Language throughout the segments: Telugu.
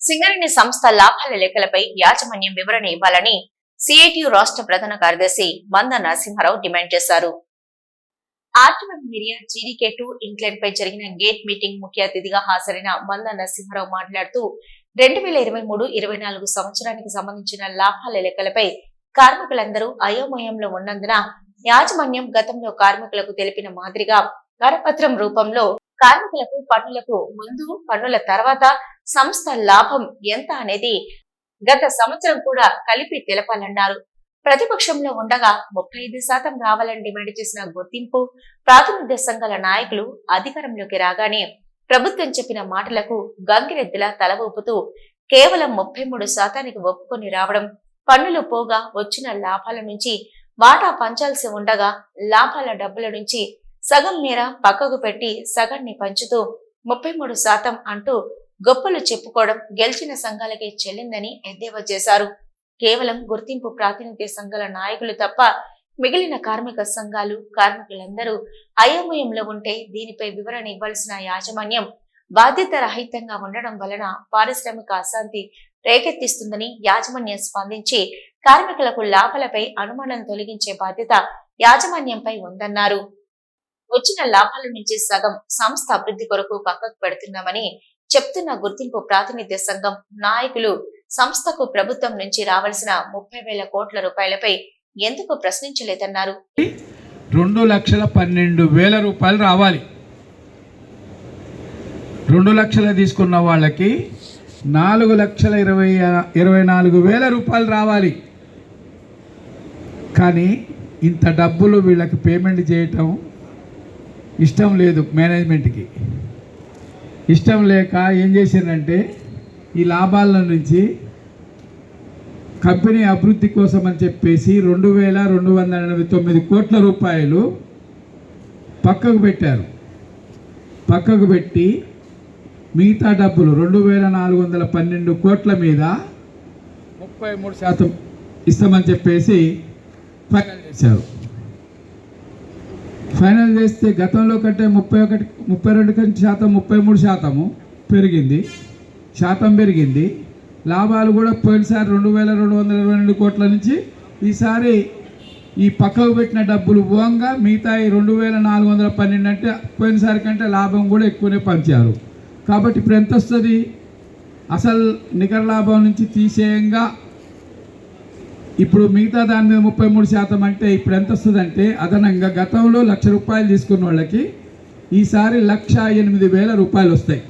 సింగరేణి సంస్థ లాభాల లెక్కలపై యాజమాన్యం వివరణ ఇవ్వాలని సిఐటియు రాష్ట్ర ప్రధాన కార్యదర్శి మంద నరసింహారావు డిమాండ్ చేశారు. ఆర్టివన్ మిరియర్ జీడీకే టూ ఇంగ్లాండ్ పై జరిగిన గేట్ మీటింగ్ ముఖ్య అతిథిగా హాజరైన మంద నరసింహారావు మాట్లాడుతూ రెండు వేల ఇరవై మూడు ఇరవై నాలుగు సంవత్సరానికి సంబంధించిన లాభాల లెక్కలపై కార్మికులందరూ అయోమయంలో ఉన్నందున యాజమాన్యం గతంలో కార్మికులకు తెలిపిన మాదిరిగా కరపత్రం రూపంలో కార్మికులకు పన్నులకు ముందు పన్నుల తర్వాత సంస్థ లాభం ఎంత అనేది గత సంవత్సరం కూడా కలిపి తెలపాలన్నారు. ప్రతిపక్షంలో ఉండగా ముప్పై ఐదు శాతం రావాలని డిమాండ్ చేసిన గుర్తింపు ప్రాతినిధ్య సంఘాల నాయకులు అధికారంలోకి రాగానే ప్రభుత్వం చెప్పిన మాటలకు గంగిరెద్దులా తల ఊపుతూ కేవలం ముప్పై మూడు శాతానికి ఒప్పుకొని రావడం పన్నులు పోగా వచ్చిన లాభాల నుంచి వాటా పంచాల్సి ఉండగా లాభాల డబ్బుల నుంచి సగం మేర పక్కకు పెట్టి సగాన్ని పంచుతూ ముప్పై మూడు శాతం అంటూ గొప్పలు చెప్పుకోవడం గెలిచిన సంఘాలకే చెల్లిందని ఎద్దేవా చేశారు. కేవలం గుర్తింపు ప్రాతినిధ్య సంఘాల నాయకులు తప్ప మిగిలిన కార్మిక సంఘాలు కార్మికులందరూ అయోమయంలో ఉంటే దీనిపై వివరణ ఇవ్వాల్సిన యాజమాన్యం బాధ్యత రహితంగా ఉండడం వలన పారిశ్రామిక అశాంతి రేకెత్తిస్తుందని యాజమాన్యం స్పందించి కార్మికులకు లాభాలపై అనుమానం తొలగించే బాధ్యత యాజమాన్యంపై ఉందన్నారు. వచ్చిన లాభాల నుంచి సగం సంస్థ అభివృద్ధి కొరకు పక్కకు పెడుతున్నామని చెప్తున్న గుర్తింపు ప్రాతినిధ్య సంఘం నాయకులు సంస్థకు ప్రభుత్వం నుంచి రావాల్సిన ముప్పై వేల కోట్ల రూపాయలపై ఎందుకు ప్రశ్నించలేదన్నారు. రెండు లక్షల పన్నెండు వేల రూపాయలు రావాలి. రెండు లక్షలు తీసుకున్న వాళ్ళకి నాలుగు లక్షల ఇరవై ఇరవై నాలుగు వేల రూపాయలు రావాలి. కానీ ఇంత డబ్బులు వీళ్ళకి పేమెంట్ చేయటం ఇష్టం లేదు మేనేజ్మెంట్కి. ఇష్టం లేక ఏం చేశారంటే ఈ లాభాల నుంచి కంపెనీ అభివృద్ధి కోసం అని చెప్పేసి రెండు వేల రెండు వందల ఎనభై తొమ్మిది కోట్ల రూపాయలు పక్కకు పెట్టారు. పక్కకు పెట్టి మిగతా డబ్బులు రెండు వేల నాలుగు వందల పన్నెండు కోట్ల మీద ముప్పై మూడు శాతం ఇస్తామని చెప్పేసి ఫైనల్ చేశారు. ఫైనల్ చేస్తే గతంలో కంటే ముప్పై ఒకటి ముప్పై రెండు కంటే శాతం ముప్పై మూడు శాతము పెరిగింది. శాతం పెరిగింది. లాభాలు కూడా పోయినసారి రెండు వేల రెండు వందల ఇరవై రెండు కోట్ల నుంచి ఈసారి ఈ పక్కకు పెట్టిన డబ్బులు పోగా మిగతా ఈ రెండు వేల నాలుగు వందల పన్నెండు అంటే పోయినసారి కంటే లాభం కూడా ఎక్కువనే పంచారు. కాబట్టి ఇప్పుడు ఎంత వస్తుంది? అసలు నికర లాభం నుంచి తీసేయంగా ఇప్పుడు మిగతా దాని మీద ముప్పై మూడు శాతం అంటే ఇప్పుడు ఎంత వస్తుందంటే అదనంగా గతంలో లక్ష రూపాయలు తీసుకున్న వాళ్ళకి ఈసారి లక్ష ఎనిమిది వేల రూపాయలు వస్తాయి.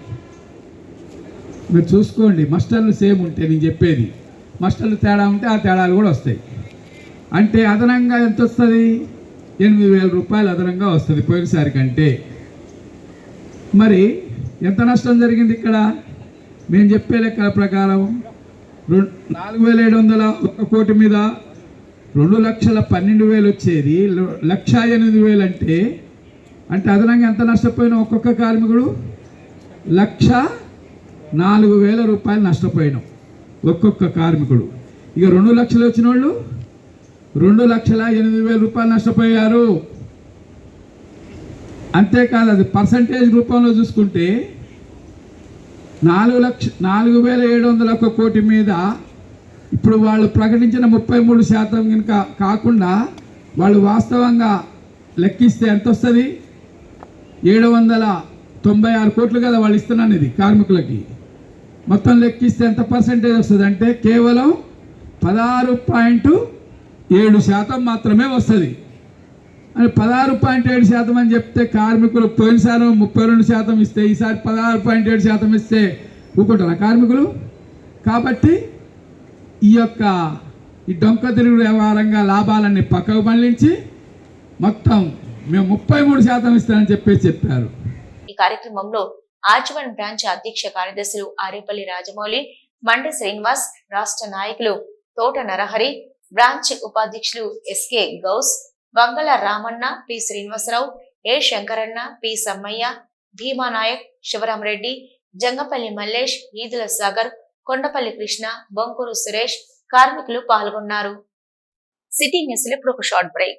మీరు చూసుకోండి మస్టర్లు సేమ్ ఉంటే నేను చెప్పేది. మస్టర్లు తేడా ఉంటే ఆ తేడాలు కూడా వస్తాయి. అంటే అదనంగా ఎంత వస్తుంది? ఎనిమిది వేల రూపాయలు అదనంగా వస్తుంది పోయినసారి కంటే. మరి ఎంత నష్టం జరిగింది ఇక్కడ? మేము చెప్పే లెక్కల ప్రకారం నాలుగు వేల ఏడు వందల ఒక కోటి మీద రెండు లక్షల పన్నెండు వేలు వచ్చేది. లక్ష ఎనిమిది వేలు అంటే అంటే అదనంగా ఎంత నష్టపోయినా ఒక్కొక్క కార్మికుడు? లక్ష నాలుగు వేల రూపాయలు నష్టపోయినాం ఒక్కొక్క కార్మికుడు. ఇక రెండు లక్షలు వచ్చిన వాళ్ళు రెండు లక్షల ఎనిమిది వేల రూపాయలు నష్టపోయారు. అంతేకాదు అది పర్సంటేజ్ రూపంలో చూసుకుంటే నాలుగు లక్ష నాలుగు వేల ఏడు వందల ఒక కోటి మీద ఇప్పుడు వాళ్ళు ప్రకటించిన ముప్పై మూడు శాతం కనుక కాకుండా వాళ్ళు వాస్తవంగా లెక్కిస్తే ఎంత వస్తుంది? ఏడు వందల తొంభై ఆరు కోట్లు కదా వాళ్ళు ఇస్తున్నాను ఇది కార్మికులకి. మొత్తం లెక్కిస్తే ఎంత పర్సెంటేజ్ వస్తుంది? అంటే కేవలం పదహారు పాయింట్ ఏడు శాతం మాత్రమే వస్తుంది. అని పదహారు పాయింట్ ఏడు శాతం అని చెప్తే కార్మికులు పోయినసారి ముప్పై రెండు శాతం ఇస్తే ఈసారి పదహారు పాయింట్ ఏడు శాతం ఇస్తే ఊకుంటారా కార్మికులు? కాబట్టి ఈ యొక్క ఈ డొంక తిరుగుడు వ్యవహారంగా లాభాలన్నీ పక్కకు మళ్ళించి మొత్తం మేము ముప్పై మూడు శాతం ఇస్తానని చెప్పేసి చెప్పారు. ఈ కార్యక్రమంలో ఆజీవన్ బ్రాంచ్ అధ్యక్ష కార్యదర్శులు ఆరేపల్లి రాజమౌళి మండి శ్రీనివాస్ రాష్ట్ర నాయకులు తోట నరహరి బ్రాంచ్ ఉపాధ్యక్షులు SK Ghouse Vangala Ramanna P. Srinivasarao A. Shankaranna P. Sammaiah Bhimanayak Shivaramareddy Jangapalli Mallesh Eedula Sagar Kondapalli Krishna Bonkuru Suresh కార్మికులు పాల్గొన్నారు. సిటీ న్యూస్ ఇప్పుడు ఒక షార్ట్ బ్రేక్.